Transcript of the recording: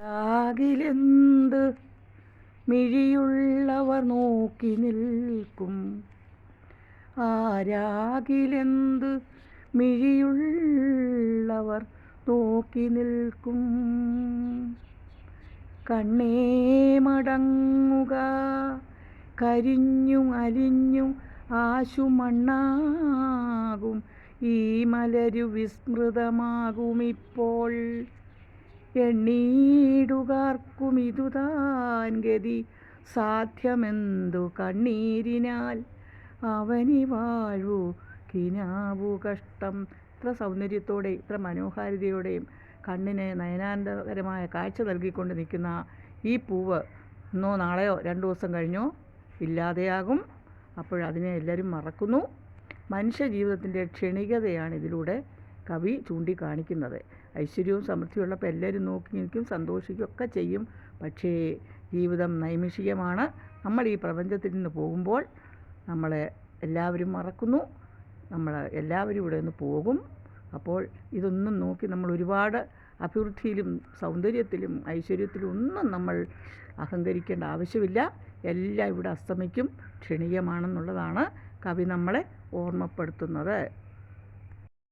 ആകിലെന്ത് മിഴിയുള്ളവർ നോക്കി നിൽക്കും? ആരാകിലെന്ത് മിഴിയുള്ളവർ നോക്കി നിൽക്കും? കണ്ണേ മടങ്ങുക കരിഞ്ഞു അലിഞ്ഞു ആശുമണ്ണാകും. ഈ മലരു വിസ്മൃതമാകുമിപ്പോൾ. എണ്ണീടുകാർക്കുമിതുതാൻ ഗതി സാധ്യമെന്തു കണ്ണീരിനാൽ അവനി വാഴു. കിനാവു കഷ്ടം. ഇത്ര സൗന്ദര്യത്തോടെ ഇത്ര മനോഹാരിതയോടെയും കണ്ണിന് നയനാനന്ദകരമായ കാഴ്ച നൽകിക്കൊണ്ട് നിൽക്കുന്ന ഈ പൂവ് ഇന്നോ നാളെയോ രണ്ട് ദിവസം കഴിഞ്ഞോ ഇല്ലാതെയാകും. അപ്പോഴതിനെ എല്ലാവരും മറക്കുന്നു. മനുഷ്യ ജീവിതത്തിന്റെ ക്ഷണികതയാണ് ഇതിലൂടെ കവി ചൂണ്ടിക്കാണിക്കുന്നത്. ഐശ്വര്യവും സമൃദ്ധിയുള്ളപ്പോൾ എല്ലാവരും നോക്കി നിൽക്കും സന്തോഷിക്കുകയും ഒക്കെ ചെയ്യും. പക്ഷേ ജീവിതം നൈമിഷികമാണ്. നമ്മൾ ഈ പ്രപഞ്ചത്തിൽ നിന്ന് പോകുമ്പോൾ നമ്മൾ എല്ലാവരും മറക്കുന്നു. നമ്മൾ എല്ലാവരും ഇവിടെ നിന്ന് പോകും. അപ്പോൾ ഇതൊന്നും നോക്കി നമ്മൾ ഒരുപാട് അഭിവൃദ്ധിയിലും സൗന്ദര്യത്തിലും ഐശ്വര്യത്തിലും ഒന്നും നമ്മൾ അഹങ്കരിക്കേണ്ട ആവശ്യമില്ല. എല്ലാം ഇവിടെ അസ്തമിക്കും. ക്ഷണികമാണെന്നുള്ളതാണ് കവി നമ്മളെ ഓർമ്മപ്പെടുത്തുന്നത്.